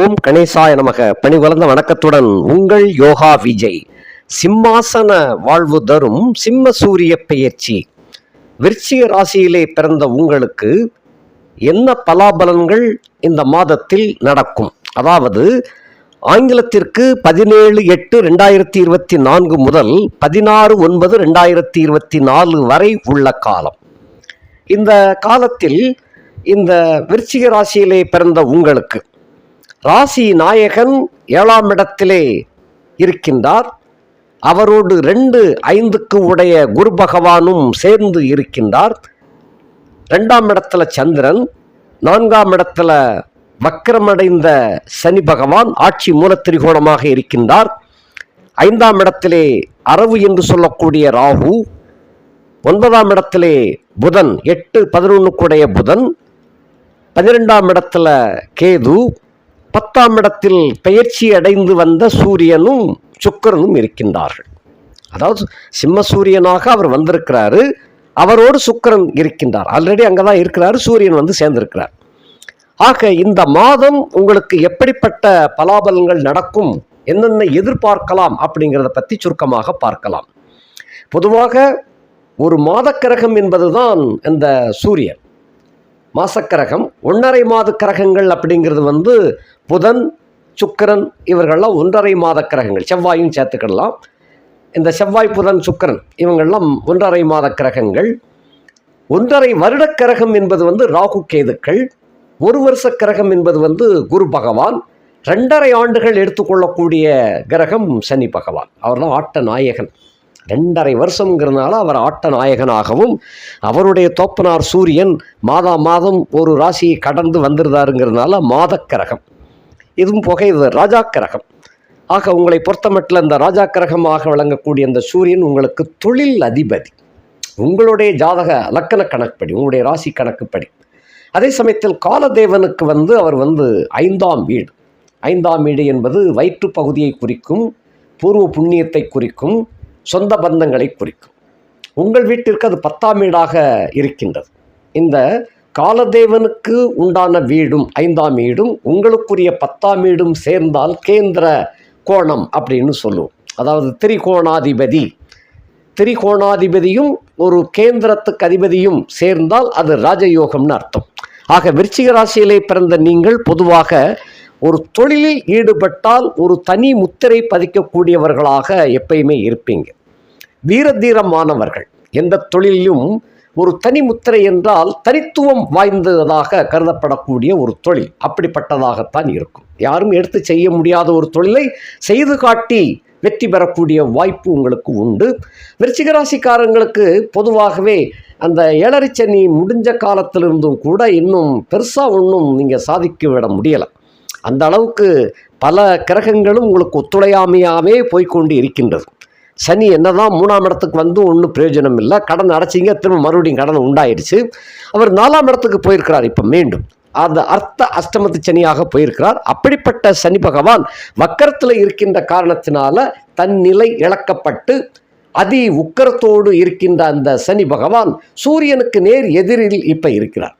ஓம் கணேசாய நமக. பணிவளர்ந்த வணக்கத்துடன் உங்கள் யோகா விஜய். சிம்மாசன வாழ்வு தரும் சிம்ம சூரிய பெயர்ச்சி. விருச்சிக ராசியிலே பிறந்த உங்களுக்கு என்ன பலாபலன்கள் இந்த மாதத்தில் நடக்கும்? அதாவது ஆங்கிலத்திற்கு பதினேழு எட்டு ரெண்டாயிரத்தி இருபத்தி நான்கு முதல் பதினாறு ஒன்பது ரெண்டாயிரத்தி இருபத்தி நாலு வரை உள்ள காலம். இந்த காலத்தில் இந்த விருச்சிக ராசியிலே பிறந்த உங்களுக்கு ராசி நாயகன் ஏழாம் இடத்திலே இருக்கின்றார். அவரோடு ரெண்டு ஐந்துக்கு உடைய குரு பகவானும் சேர்ந்து இருக்கின்றார். ரெண்டாம் இடத்துல சந்திரன் நான்காம் இடத்துல வக்கரமடைந்த சனி பகவான் ஆட்சி மூலத்திரிகோணமாக இருக்கின்றார். ஐந்தாம் இடத்திலே அரவு என்று சொல்லக்கூடிய ராகு ஒன்பதாம் இடத்திலே புதன் எட்டு பதினொன்றுக்குடைய புதன் பன்னிரெண்டாம் இடத்துல கேது பத்தாம் இடத்தில் பெயர்ச்சி அடைந்து வந்த சூரியனும் சுக்கிரனும் இருக்கின்றார்கள். அதாவது சிம்ம சூரியனாக அவர் வந்திருக்கிறாரு. அவரோடு சுக்கிரன் இருக்கின்றார். ஆல்ரெடி அங்கே தான் இருக்கிறாரு சூரியன் வந்து சேர்ந்திருக்கிறார். ஆக இந்த மாதம் உங்களுக்கு எப்படிப்பட்ட பலாபலங்கள் நடக்கும் என்னென்ன எதிர்பார்க்கலாம் அப்படிங்கிறத பற்றி சுருக்கமாக பார்க்கலாம். பொதுவாக ஒரு மாதக்கிரகம் என்பதுதான் இந்த சூரியன். மாசக்கரகம் ஒன்றரை மாத கிரகங்கள் அப்படிங்கிறது வந்து புதன் சுக்கிரன் இவர்கள்லாம் ஒன்றரை மாத கிரகங்கள். செவ்வாயும் சேர்த்துக்கிடலாம். இந்த செவ்வாய் புதன் சுக்கிரன் இவங்கெல்லாம் ஒன்றரை மாத கிரகங்கள். ஒன்றரை வருட கிரகம் என்பது வந்து ராகு கேதுக்கள். ஒரு வருஷ கிரகம் என்பது வந்து குரு பகவான். ரெண்டரை ஆண்டுகள் எடுத்துக்கொள்ளக்கூடிய கிரகம் சனி பகவான். அவர் தான் ஆட்ட நாயகன். ரெண்டரை வருஷங்கிறதுனால அவர் ஆட்ட நாயகனாகவும் அவருடைய தோப்பனார் சூரியன் மாதா மாதம் ஒரு ராசியை கடந்து வந்துருதாருங்கிறதுனால மாதக்கிரகம். இதுவும் போக இது ராஜா கிரகம் ஆக உங்களை பொறுத்தமட்டில் இந்த ராஜாக்கரகமாக விளங்கக்கூடிய இந்த சூரியன் உங்களுக்கு தொழில் அதிபதி. உங்களுடைய ஜாதக லக்கண கணக்குப்படி உங்களுடைய ராசி கணக்குப்படி. அதே சமயத்தில் காலதேவனுக்கு வந்து அவர் வந்து ஐந்தாம் வீடு. ஐந்தாம் வீடு என்பது வயிற்று பகுதியை குறிக்கும் பூர்வ புண்ணியத்தை குறிக்கும் சொந்த பந்தங்களை குறிக்கும். உங்கள் வீட்டிற்கு அது பத்தாம் வீடாக இருக்கின்றது. இந்த காலதேவனுக்கு உண்டான வீடும் ஐந்தாம் வீடும் உங்களுக்குரிய பத்தாம் வீடும் சேர்ந்தால் கேந்திர கோணம் அப்படின்னு சொல்லுவோம். அதாவது திரிகோணாதிபதி. திரிகோணாதிபதியும் ஒரு கேந்திரத்துக்கு அதிபதியும் சேர்ந்தால் அது ராஜயோகம்னு அர்த்தம். ஆக விருச்சிக ராசியிலே பிறந்த நீங்கள் பொதுவாக ஒரு தொழிலில் ஈடுபட்டால் ஒரு தனி முத்திரை பதிக்கக்கூடியவர்களாக எப்பயுமே இருப்பீங்க. வீரதீரமானவர்கள். எந்த தொழிலிலும் ஒரு தனி முத்திரை என்றால் தனித்துவம் வாய்ந்ததாக கருதப்படக்கூடிய ஒரு தொழில். அப்படிப்பட்டதாகத்தான் இருக்கும். யாரும் எடுத்து செய்ய முடியாத ஒரு தொழிலை செய்து காட்டி வெற்றி பெறக்கூடிய வாய்ப்பு உங்களுக்கு உண்டு. விருச்சிகராசிக்காரங்களுக்கு பொதுவாகவே அந்த ஏழரை சனி முடிஞ்ச காலத்திலிருந்தும் கூட இன்னும் பெருசாக ஒன்றும் நீங்கள் சாதிக்க விட முடியலை. அந்த அளவுக்கு பல கிரகங்களும் உங்களுக்கு ஒத்துழையாமையாமே போய்க்கொண்டு இருக்கின்றது. சனி என்னதான் மூணாம் இடத்துக்கு வந்து ஒன்றும் பிரயோஜனம் இல்லை. கடன் அடைச்சிங்க திரும்ப மறுபடியும் கடன் உண்டாயிடுச்சு அவர் நாலாம் இடத்துக்கு போயிருக்கிறார் இப்போ மீண்டும். அந்த அர்த்த அஷ்டமத்து சனியாக போயிருக்கிறார். அப்படிப்பட்ட சனி பகவான் வக்கரத்தில் இருக்கின்ற காரணத்தினால தன் நிலை இழக்கப்பட்டு அதி உக்கரத்தோடு இருக்கின்ற அந்த சனி பகவான் சூரியனுக்கு நேர் எதிரில் இப்போ இருக்கிறார்.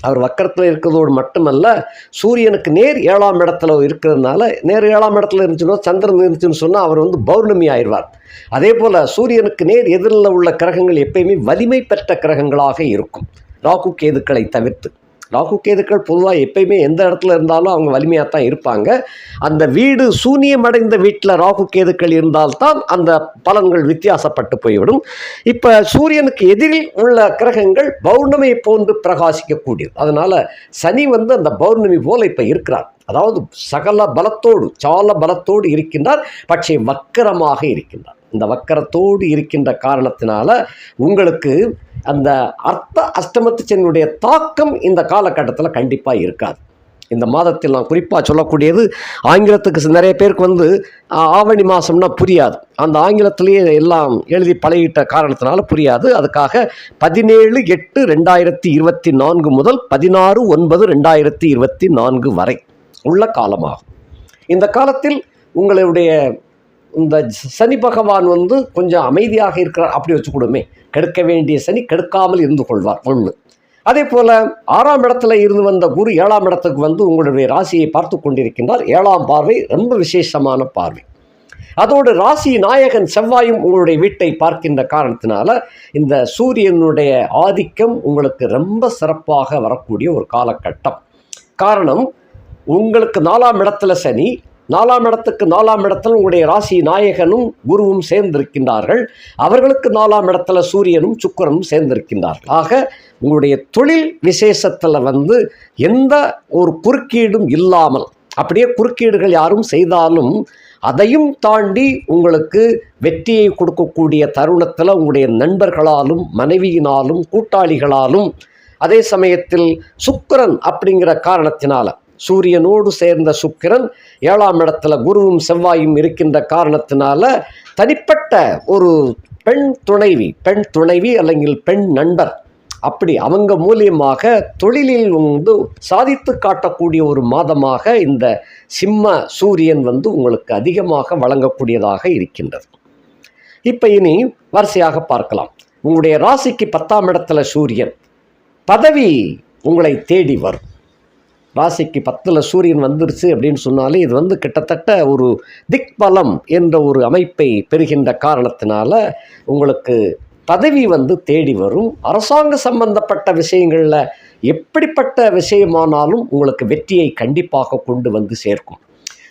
அவர் வக்கரத்தில் இருக்கிறதோடு மட்டுமல்ல சூரியனுக்கு நேர் ஏழாம் இடத்துல இருக்கிறதுனால நேர் ஏழாம் இடத்துல இருந்துச்சுன்னா சந்திரன் இருந்துச்சுன்னு சொன்னால் அவர் வந்து பௌர்ணமி ஆயிடுவார். அதே போல் சூரியனுக்கு நேர் எதிரில் உள்ள கிரகங்கள் எப்பயுமே வலிமை பெற்ற கிரகங்களாக இருக்கும். ராகு கேதுக்களை தவிர்த்து. ராகு கேதுக்கள் பொதுவாக எப்பயுமே எந்த இடத்துல இருந்தாலும் அவங்க வலிமையாக தான் இருப்பாங்க. அந்த வீடு சூனியமடைந்த வீட்டில் ராகு கேதுக்கள் இருந்தால்தான் அந்த பலன்கள் வித்தியாசப்பட்டு போய்விடும். இப்போ சூரியனுக்கு எதிரில் உள்ள கிரகங்கள் பௌர்ணமியை போன்று பிரகாசிக்கக்கூடியது. அதனால் சனி வந்து அந்த பௌர்ணமி போல் இப்போ இருக்கிறார். அதாவது சகல பலத்தோடு சால பலத்தோடு இருக்கின்றார். பட்சே வக்கரமாக இருக்கின்றார். இந்த வக்கரத்தோடு இருக்கின்ற காரணத்தினால உங்களுக்கு அந்த அர்த்த அஷ்டமத்து தாக்கம் இந்த காலகட்டத்தில் கண்டிப்பாக இருக்காது. இந்த மாதத்தில் நான் குறிப்பாக சொல்லக்கூடியது ஆங்கிலத்துக்கு நிறைய பேருக்கு வந்து ஆவணி மாதம்னா புரியாது. அந்த ஆங்கிலத்திலேயே எல்லாம் எழுதி பழகிட்ட காரணத்தினால புரியாது. அதுக்காக பதினேழு எட்டு ரெண்டாயிரத்தி இருபத்தி நான்கு முதல் பதினாறு ஒன்பது ரெண்டாயிரத்தி இருபத்தி நான்கு வரை உள்ள காலமாகும். இந்த காலத்தில் உங்களுடைய இந்த சனி பகவான் வந்து கொஞ்சம் அமைதியாக இருக்கிறார். அப்படி வச்சுக்கூடுமே. கெடுக்க வேண்டிய சனி கெடுக்காமல் இருந்து கொள்வார். ஒன்று அதே போல் ஆறாம் இடத்துல இருந்து வந்த குரு ஏழாம் இடத்துக்கு வந்து உங்களுடைய ராசியை பார்த்து கொண்டிருக்கின்றார். ஏழாம் பார்வை ரொம்ப விசேஷமான பார்வை. அதோடு ராசி நாயகன் செவ்வாயும் உங்களுடைய வீட்டை பார்க்கின்ற காரணத்தினால இந்த சூரியனுடைய ஆதிக்கம் உங்களுக்கு ரொம்ப சிறப்பாக வரக்கூடிய ஒரு காலகட்டம். காரணம் உங்களுக்கு நாலாம் இடத்துல சனி நாலாம் இடத்துக்கு நாலாம் இடத்துல உங்களுடைய ராசி நாயகனும் குருவும் சேர்ந்திருக்கின்றார்கள். அவர்களுக்கு நாலாம் இடத்துல சூரியனும் சுக்கரனும் சேர்ந்திருக்கின்றார்கள். ஆக உங்களுடைய தொழில் விசேஷத்தில் வந்து எந்த ஒரு குறுக்கீடும் இல்லாமல் அப்படியே குறுக்கீடுகள் யாரும் செய்தாலும் அதையும் தாண்டி உங்களுக்கு வெற்றியை கொடுக்கக்கூடிய தருணத்தில் உங்களுடைய நண்பர்களாலும் மனைவியினாலும் கூட்டாளிகளாலும் அதே சமயத்தில் சுக்கிரன் அப்படிங்கிற காரணத்தினால சூரியனோடு சேர்ந்த சுக்கிரன் ஏழாம் இடத்துல குருவும் செவ்வாயும் இருக்கின்ற காரணத்தினால தனிப்பட்ட ஒரு பெண் துணைவி பெண் துணைவி അല്ലെങ്കിൽ பெண் நண்பர் அப்படி அவங்க மூலியமாக தொழிலில் வந்து சாதித்து காட்டக்கூடிய ஒரு மாதமாக இந்த சிம்ம சூரியன் வந்து உங்களுக்கு அதிகமாக வழங்கக்கூடியதாக இருக்கின்றது இப்போ இனி வரிசையாக பார்க்கலாம் உங்களுடைய ராசிக்கு பத்தாம் இடத்துல சூரியன் பதவி உங்களை தேடி வரும் ராசிக்கு பத்தில் சூரியன் வந்துருச்சு அப்படின்னு சொன்னாலே இது வந்து கிட்டத்தட்ட ஒரு திக்பலம் என்ற ஒரு அமைப்பை பெறுகின்ற காரணத்தினால உங்களுக்கு பதவி வந்து தேடி வரும். அரசாங்க சம்பந்தப்பட்ட விஷயங்களில் எப்படிப்பட்ட விஷயமானாலும் உங்களுக்கு வெற்றியை கண்டிப்பாக கொண்டு வந்து சேர்க்கும்.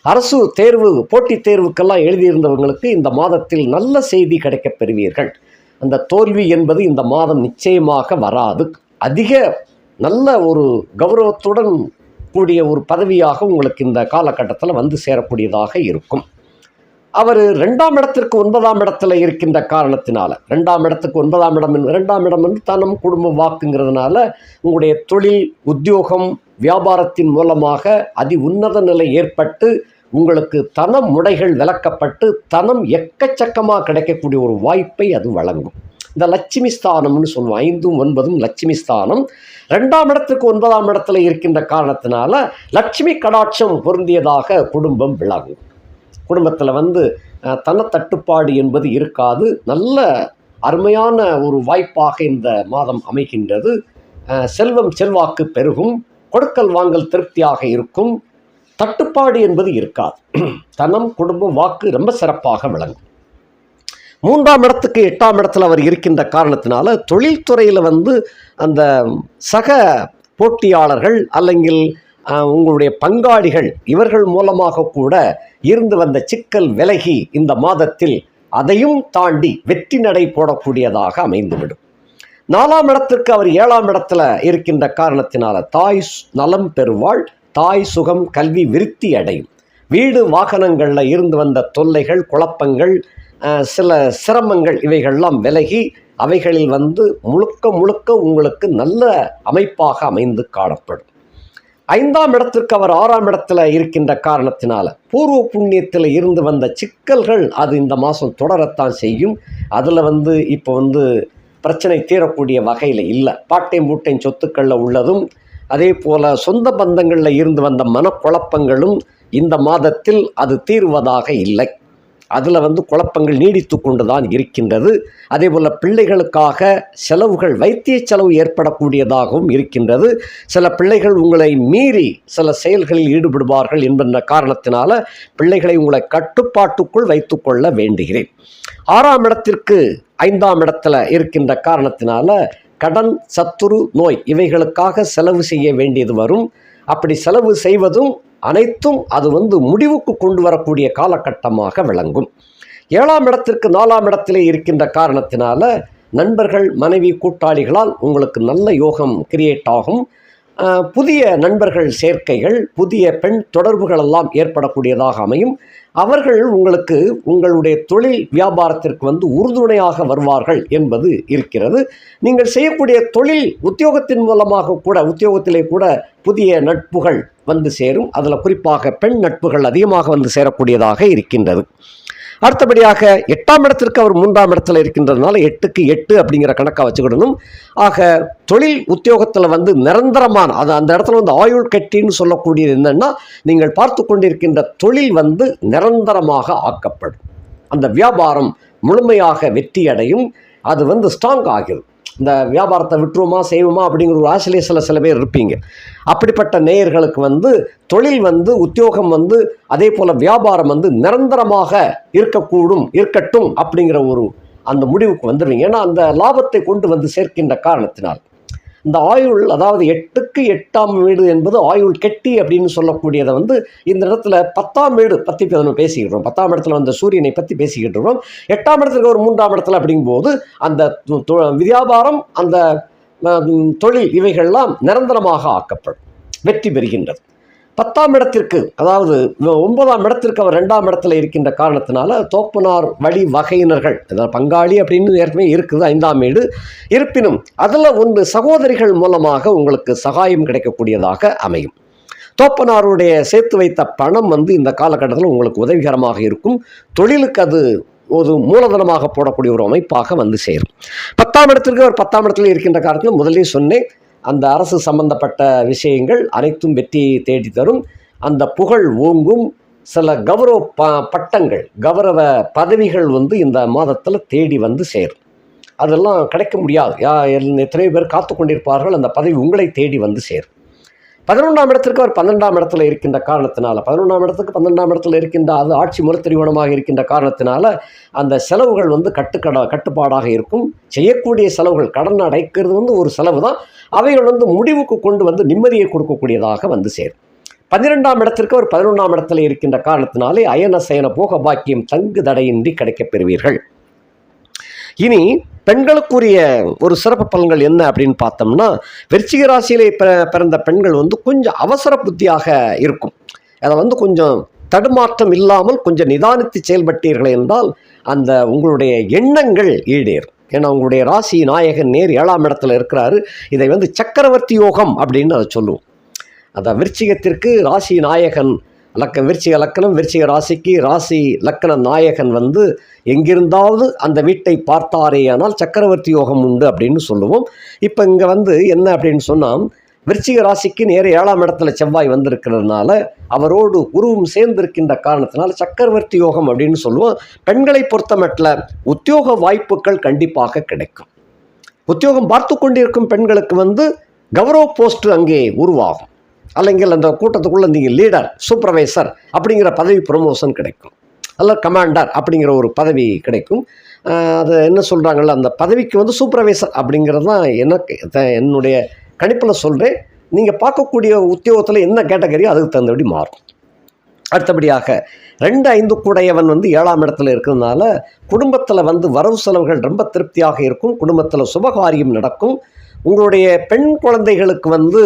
அரசு தேர்வு போட்டித் தேர்வுக்கெல்லாம் எழுதியிருந்தவங்களுக்கு இந்த மாதத்தில் நல்ல செய்தி கிடைக்கப் பெறுவீர்கள். அந்த தோல்வி என்பது இந்த மாதம் நிச்சயமாக வராது. அதிக நல்ல ஒரு கௌரவத்துடன் கூடிய ஒரு பதவியாக உங்களுக்கு இந்த காலகட்டத்தில் வந்து சேரக்கூடியதாக இருக்கும். அவர் ரெண்டாம் இடத்திற்கு ஒன்பதாம் இடத்துல இருக்கின்ற காரணத்தினால ரெண்டாம் இடத்துக்கு ஒன்பதாம் இடம் ரெண்டாம் இடம் வந்து தனம் குடும்பம் வாக்குங்கிறதுனால உங்களுடைய தொழில் உத்தியோகம் வியாபாரத்தின் மூலமாக அதி உன்னத நிலை ஏற்பட்டு உங்களுக்கு தனம் முடைகள் விளக்கப்பட்டு தனம் எக்கச்சக்கமாக கிடைக்கக்கூடிய ஒரு வாய்ப்பை அது வழங்கும். இந்த லட்சுமி ஸ்தானம்னு சொல்லுவோம். ஐந்தும் ஒன்பதும் லட்சுமி ஸ்தானம். ரெண்டாம் இடத்துக்கு ஒன்பதாம் இடத்துல இருக்கின்ற காரணத்தினால லட்சுமி கடாட்சம் பொருந்தியதாக குடும்பம் விளங்கும். குடும்பத்தில் வந்து அஹ், தனத்தட்டுப்பாடு என்பது இருக்காது. நல்ல அருமையான ஒரு வாய்ப்பாக இந்த மாதம் அமைகின்றது. செல்வம் செல்வாக்கு பெருகும். கொடுக்கல் வாங்கல் திருப்தியாக இருக்கும். தட்டுப்பாடு என்பது இருக்காது. தனம் குடும்பம் வாக்கு ரொம்ப சிறப்பாக விளங்கும். மூன்றாம் இடத்துக்கு எட்டாம் இடத்துல அவர் இருக்கின்ற காரணத்தினால தொழில்துறையில் வந்து அந்த சக போட்டியாளர்கள் அல்லங்கில் உங்களுடைய பங்காளிகள் இவர்கள் மூலமாக கூட இருந்து வந்த சிக்கல் விலகி இந்த மாதத்தில் அதையும் தாண்டி வெற்றி நடை போடக்கூடியதாக அமைந்துவிடும். நாலாம் இடத்திற்கு அவர் ஏழாம் இடத்துல இருக்கின்ற காரணத்தினால தாய் நலம் பெறுவாள் தாய் சுகம் கல்வி விருத்தி அடையும். வீடு வாகனங்களில் இருந்து வந்த தொல்லைகள் குழப்பங்கள் சில சிரமங்கள் இவைகள்லாம் விலகி அவைகளில் வந்து முழுக்க முழுக்க உங்களுக்கு நல்ல அமைப்பாக அமைந்து காணப்படும். ஐந்தாம் இடத்திற்கு அவர் ஆறாம் இடத்துல இருக்கின்ற காரணத்தினால பூர்வ புண்ணியத்தில் இருந்து வந்த சிக்கல்கள் அது இந்த மாதம் தொடரத்தான் செய்யும். அதில் வந்து இப்போ வந்து பிரச்சனை தீரக்கூடிய வகையில் இல்லை. பாட்டை பூட்டையும் சொத்துக்களில் உள்ளதும் அதே போல் சொந்த பந்தங்களில் இருந்து வந்த மனக்குழப்பங்களும் இந்த மாதத்தில் அது தீர்வதாக இல்லை. அதில் வந்து குழப்பங்கள் நீடித்து கொண்டு தான் இருக்கின்றது. அதே போல் பிள்ளைகளுக்காக செலவுகள் வைத்திய செலவு ஏற்படக்கூடியதாகவும் இருக்கின்றது. சில பிள்ளைகள் உங்களை மீறி சில செயல்களில் ஈடுபடுவார்கள் என்கின்ற காரணத்தினால பிள்ளைகளை உங்களை கட்டுப்பாட்டுக்குள் வைத்துக்கொள்ள வேண்டுகிறேன். ஆறாம் இடத்திற்கு ஐந்தாம் இடத்துல இருக்கின்ற காரணத்தினால கடன் சத்துரு நோய் இவைகளுக்காக செலவு செய்ய வேண்டியது வரும். அப்படி செலவு செய்வதும் அனைத்தும் அது வந்து முடிவுக்கு கொண்டு வரக்கூடிய காலகட்டமாக விளங்கும். ஏழாம் இடத்திற்கு நாலாம் இடத்திலே இருக்கின்ற காரணத்தினால நண்பர்கள் மனைவி கூட்டாளிகளால் உங்களுக்கு நல்ல யோகம் கிரியேட் ஆகும். புதிய நண்பர்கள் சேர்க்கைகள் புதிய பெண் தொடர்புகள் எல்லாம் ஏற்படக்கூடியதாக அமையும். அவர்கள் உங்களுக்கு உங்களுடைய தொழில் வியாபாரத்திற்கு வந்து உறுதுணையாக வருவார்கள் என்பது இருக்கிறது. நீங்கள் செய்யக்கூடிய தொழில் உத்தியோகத்தின் மூலமாக கூட உத்தியோகத்திலே கூட புதிய நட்புகள் வந்து சேரும். அதில் குறிப்பாக பெண் நட்புகள் அதிகமாக வந்து சேரக்கூடியதாக இருக்கின்றது. அடுத்தபடியாக எட்டாம் இடத்திற்கு அவர் மூன்றாம் இடத்துல இருக்கின்றதுனால எட்டுக்கு எட்டு அப்படிங்கிற கணக்காக வச்சுக்கிடணும். ஆக தொழில் உத்தியோகத்தில் வந்து நிரந்தரமான அது அந்த இடத்துல வந்து ஆயுள் கட்டின்னு சொல்லக்கூடியது என்னென்னா நீங்கள் பார்த்து கொண்டிருக்கின்ற தொழில் வந்து நிரந்தரமாக ஆக்கப்படும். அந்த வியாபாரம் முழுமையாக வெற்றியடையும் அது வந்து ஸ்ட்ராங் ஆகிடும் இந்த வியாபாரத்தை விட்டுருவோமா செய்வோமா அப்படிங்கிற ஒரு ஆசிலே சில சில பேர் இருப்பீங்க. அப்படிப்பட்ட நேயர்களுக்கு வந்து தொழில் வந்து உத்தியோகம் வந்து அதே போல் வியாபாரம் வந்து நிரந்தரமாக இருக்கக்கூடும் இருக்கட்டும் அப்படிங்கிற ஒரு அந்த முடிவுக்கு வந்துடுவீங்க ஏன்னா அந்த லாபத்தை கொண்டு வந்து சேர்க்கின்ற காரணத்தினால். இந்த ஆயுள் அதாவது எட்டுக்கு எட்டாம் வீடு என்பது ஆயுள் கெட்டி அப்படின்னு சொல்லக்கூடியதை வந்து இந்த இடத்துல பத்தாம் வீடு பற்றி இப்ப நம்ம பேசிக்கிட்டோம் பத்தாம் இடத்துல வந்த சூரியனை பற்றி பேசிக்கிட்டு இருக்கோம். எட்டாம் இடத்துல ஒரு மூன்றாம் இடத்துல அப்படிங்கும்போது அந்த வியாபாரம் அந்த தொழில் இவைகள்லாம் நிரந்தரமாக ஆக்கப்படும். வெற்றி பெறுகின்றது. பத்தாம் இடத்திற்கு அதாவது ஒன்பதாம் இடத்திற்கு அவர் ரெண்டாம் இடத்துல இருக்கின்ற காரணத்தினால தோப்பனார் வழி வகையினர்கள் அதாவது பங்காளி அப்படின்னு ஏற்கனவே இருக்குது ஐந்தாம் வீடு. இருப்பினும் அதில் ஒன்று சகோதரிகள் மூலமாக உங்களுக்கு சகாயம் கிடைக்கக்கூடியதாக அமையும். தோப்பனாருடைய சேர்த்து வைத்த பணம் வந்து இந்த காலகட்டத்தில் உங்களுக்கு உதவிகரமாக இருக்கும். தொழிலுக்கு அது ஒரு மூலதனமாக போடக்கூடிய ஒரு அமைப்பாக வந்து சேரும். பத்தாம் இடத்திற்கு ஒரு பத்தாம் இடத்துல இருக்கின்ற காரணத்தில் முதலே சொன்னேன். அந்த அரசு சம்பந்தப்பட்ட விஷயங்கள் அனைத்தும் வெற்றியை தேடி தரும். அந்த புகழ் ஓங்கும் சில கௌரவ ப பட்டங்கள் கௌரவ பதவிகள் வந்து இந்த மாதத்தில் தேடி வந்து சேரும். அதெல்லாம் கிடைக்க முடியாது. யா எத்தனையோ பேர் காத்து கொண்டிருப்பார்கள். அந்த பதவி உங்களை தேடி வந்து சேரும். பதினொன்றாம் இடத்திற்கு அவர் பன்னெண்டாம் இடத்துல இருக்கின்ற காரணத்தினால பதினொன்றாம் இடத்துக்கு பன்னெண்டாம் இடத்துல இருக்கின்ற அது ஆட்சி முலத்திரிவனமாக இருக்கின்ற காரணத்தினால அந்த செலவுகள் வந்து கட்டுக்கட கட்டுப்பாடாக இருக்கும். செய்யக்கூடிய செலவுகள் கடன் அடைக்கிறது வந்து ஒரு செலவு தான் அவைகள் வந்து முடிவுக்கு கொண்டு வந்து நிம்மதியை கொடுக்கக்கூடியதாக வந்து சேரும். பன்னிரெண்டாம் இடத்திற்கு ஒரு பதினொன்றாம் இடத்துல இருக்கின்ற காரணத்தினாலே அயன சயன போக பாக்கியம் தங்கு தடையின்றி கிடைக்கப் பெறுவீர்கள். இனி பெண்களுக்குரிய ஒரு சிறப்பு பலன்கள் என்ன அப்படின்னு பார்த்தோம்னா விருச்சிக ராசியிலே பிற- பிறந்த பெண்கள் வந்து கொஞ்சம் அவசர புத்தியாக இருக்கும். அதை வந்து கொஞ்சம் தடுமாற்றம் இல்லாமல் கொஞ்சம் நிதானித்து செயல்பட்டீர்கள் என்றால் அந்த உங்களுடைய எண்ணங்கள் ஈடேறும். ஏன்னா உங்களுடைய ராசி நாயகன் நேர் ஏழாம் இடத்துல இருக்கிறாரு. இதை வந்து சக்கரவர்த்தி யோகம் அப்படின்னு அதை சொல்லுவோம். அந்த விருச்சிகத்திற்கு ராசி நாயகன் லக்க விருச்சிக லக்கணம் விருச்சிக ராசிக்கு ராசி லக்கண நாயகன் வந்து எங்கிருந்தாவது அந்த வீட்டை பார்த்தாரேயானால் சக்கரவர்த்தி யோகம் உண்டு அப்படின்னு சொல்லுவோம். இப்போ இங்கே வந்து என்ன அப்படின்னு சொன்னால் விருச்சிக ராசிக்கு நேர ஏழாம் இடத்துல செவ்வாய் வந்திருக்கிறதுனால அவரோடு குருவும் சேர்ந்திருக்கின்ற காரணத்தினால் சக்கரவர்த்தி யோகம் அப்படின்னு சொல்லுவோம். பெண்களை பொறுத்தமட்டில் உத்தியோக வாய்ப்புகள் கண்டிப்பாக கிடைக்கும். உத்தியோகம் பார்த்து கொண்டிருக்கும் பெண்களுக்கு வந்து கௌரவ போஸ்ட் அங்கே உருவாகும். அல்லங்கில் அந்த கூட்டத்துக்குள்ளே நீங்கள் லீடர் சூப்பர்வைசர் அப்படிங்கிற பதவி ப்ரொமோஷன் கிடைக்கும். அல்ல கமாண்டர் அப்படிங்கிற ஒரு பதவி கிடைக்கும். அது என்ன சொல்கிறாங்களோ அந்த பதவிக்கு வந்து சூப்பர்வைசர் அப்படிங்கிறது தான் எனக்கு என்னுடைய கணிப்பில் சொல்கிறேன் நீங்கள் பார்க்கக்கூடிய உத்தியோகத்தில் என்ன கேட்டகரியோ அதுக்கு தகுந்தபடி மாறும். அடுத்தபடியாக ரெண்டு ஐந்து கூடையவன் வந்து ஏழாம் இடத்துல இருக்கிறதுனால குடும்பத்தில் வந்து வரவு செலவுகள் ரொம்ப திருப்தியாக இருக்கும். குடும்பத்தில் சுபகாரியம் நடக்கும். உங்களுடைய பெண் குழந்தைகளுக்கு வந்து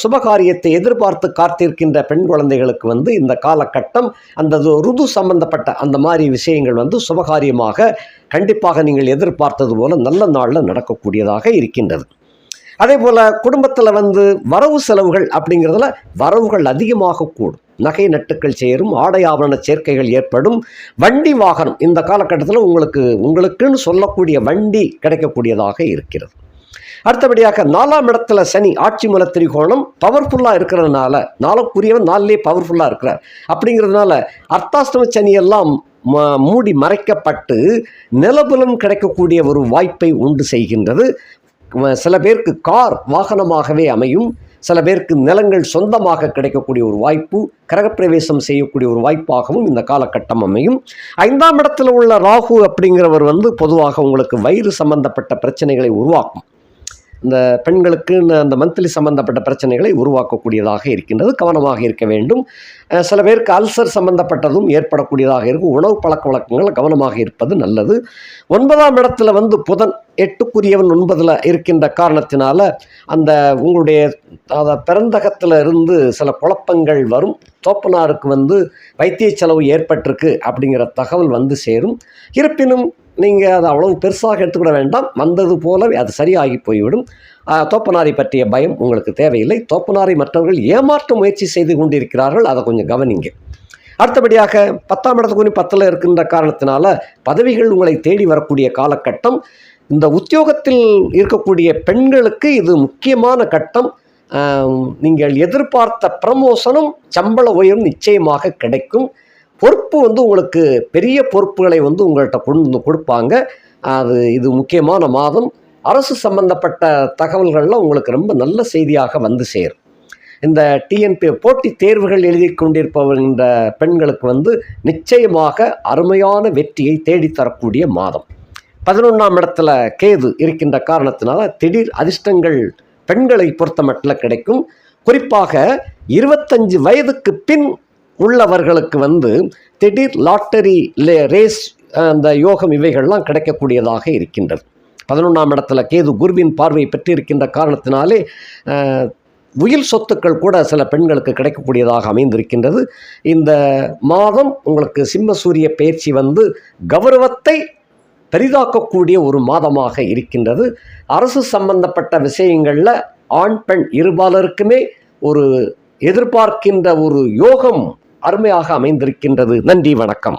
சுபகாரியத்தை எதிர்பார்த்து காத்திருக்கின்ற பெண் குழந்தைகளுக்கு வந்து இந்த காலகட்டம் அந்த ருது சம்பந்தப்பட்ட அந்த மாதிரி விஷயங்கள் வந்து சுபகாரியமாக கண்டிப்பாக நீங்கள் எதிர்பார்த்தது போல நல்ல நாளில் நடக்கக்கூடியதாக இருக்கின்றது. அதே போல் குடும்பத்தில் வந்து வரவு செலவுகள் அப்படிங்கிறதுல வரவுகள் அதிகமாக கூடும். நகை நட்டுக்கள் சேரும் ஆடை ஆவண சேர்க்கைகள் ஏற்படும் வண்டி வாகனம் இந்த காலகட்டத்தில் உங்களுக்கு உங்களுக்குன்னு சொல்லக்கூடிய வண்டி கிடைக்கக்கூடியதாக இருக்கிறது. அடுத்தபடியாக நாலாம் இடத்துல சனி ஆட்சி மல திரிகோணம் பவர்ஃபுல்லாக இருக்கிறதுனால நாளுக்குரியவன் நாளிலே பவர்ஃபுல்லாக இருக்கிறார். அப்படிங்கிறதுனால அர்த்தாஷ்டம சனி எல்லாம் மூடி மறைக்கப்பட்டு நிலபுலம் கிடைக்கக்கூடிய ஒரு வாய்ப்பை உண்டு செய்கின்றது. சில பேருக்கு கார் வாகனமாகவே அமையும். சில பேருக்கு நிலங்கள் சொந்தமாக கிடைக்கக்கூடிய ஒரு வாய்ப்பு கிரகப்பிரவேசம் செய்யக்கூடிய ஒரு வாய்ப்பாகவும் இந்த காலகட்டம் அமையும். ஐந்தாம் இடத்துல உள்ள ராகு அப்படிங்கிறவர் வந்து பொதுவாக உங்களுக்கு வயிறு சம்பந்தப்பட்ட பிரச்சனைகளை உருவாக்கும். இந்த பெண்களுக்கு அந்த மந்த்லி சம்பந்தப்பட்ட பிரச்சனைகளை உருவாக்கக்கூடியதாக இருக்கின்றது கவனமாக இருக்க வேண்டும். சில பேருக்கு அல்சர் சம்பந்தப்பட்டதும் ஏற்படக்கூடியதாக இருக்கும். உணவு பழக்க வழக்கங்கள் கவனமாக இருப்பது நல்லது. ஒன்பதாம் இடத்துல வந்து புதன் எட்டுக்குரியவன் ஒன்பதில் இருக்கின்ற காரணத்தினால அந்த உங்களுடைய அதை பிறந்தகத்தில் இருந்து சில குழப்பங்கள் வரும். தோப்பனாருக்கு வந்து வைத்திய செலவு ஏற்பட்டிருக்கு அப்படிங்கிற தகவல் வந்து சேரும். இருப்பினும் நீங்கள் அதை அவ்வளவு பெருசாக எடுத்துக்கிட வேண்டாம். வந்தது போல அது சரியாகி போய்விடும். தோப்பனாரி தோப்பனாரை பற்றிய பயம் உங்களுக்கு தேவையில்லை. தோப்பனாரை மற்றவர்கள் ஏமாற்ற முயற்சி செய்து கொண்டிருக்கிறார்கள். அதை கொஞ்சம் கவனிங்க. அடுத்தபடியாக பத்தாம் இடத்துக்கு பத்தில் இருக்கின்ற காரணத்தினால பதவிகள் உங்களை தேடி வரக்கூடிய காலகட்டம். இந்த உத்தியோகத்தில் இருக்கக்கூடிய பெண்களுக்கு இது முக்கியமான கட்டம். நீங்கள் எதிர்பார்த்த ப்ரமோஷனும் சம்பள உயரும் நிச்சயமாக கிடைக்கும். பொறுப்பு வந்து உங்களுக்கு பெரிய பொறுப்புகளை வந்து உங்கள்கிட்ட கொண்டு வந்து கொடுப்பாங்க. அது இது முக்கியமான மாதம். அரசு சம்பந்தப்பட்ட தகவல்கள்லாம் உங்களுக்கு ரொம்ப நல்ல செய்தியாக வந்து சேரும். இந்த டிஎன்பி போட்டித் தேர்வுகள் எழுதி கொண்டிருப்பவர்கின்ற பெண்களுக்கு வந்து நிச்சயமாக அருமையான வெற்றியை தேடித்தரக்கூடிய மாதம். பதினொன்றாம் இடத்துல கேது இருக்கின்ற காரணத்தினால திடீர் அதிர்ஷ்டங்கள் பெண்களை பொறுத்த மட்டில் கிடைக்கும். குறிப்பாக இருபத்தஞ்சு வயதுக்கு பின் உள்ளவர்களுக்கு வந்து திடீர் லாட்டரி லே ரேஸ் அந்த யோகம் இவைகள்லாம் கிடைக்கக்கூடியதாக இருக்கின்றது. பதினொன்றாம் இடத்துல கேது குருவின் பார்வை பெற்றிருக்கின்ற காரணத்தினாலே உயிர் உயில் சொத்துக்கள் கூட சில பெண்களுக்கு கிடைக்கக்கூடியதாக அமைந்திருக்கின்றது. இந்த மாதம் உங்களுக்கு சிம்ம சூரிய பயிற்சி வந்து கௌரவத்தை பெரிதாக்கக்கூடிய ஒரு மாதமாக இருக்கின்றது. அரசு சம்பந்தப்பட்ட விஷயங்களில் ஆண் பெண் இருபாலருக்குமே ஒரு எதிர்பார்க்கின்ற ஒரு யோகம் அருமையாக அமைந்திருக்கின்றது. நன்றி வணக்கம்.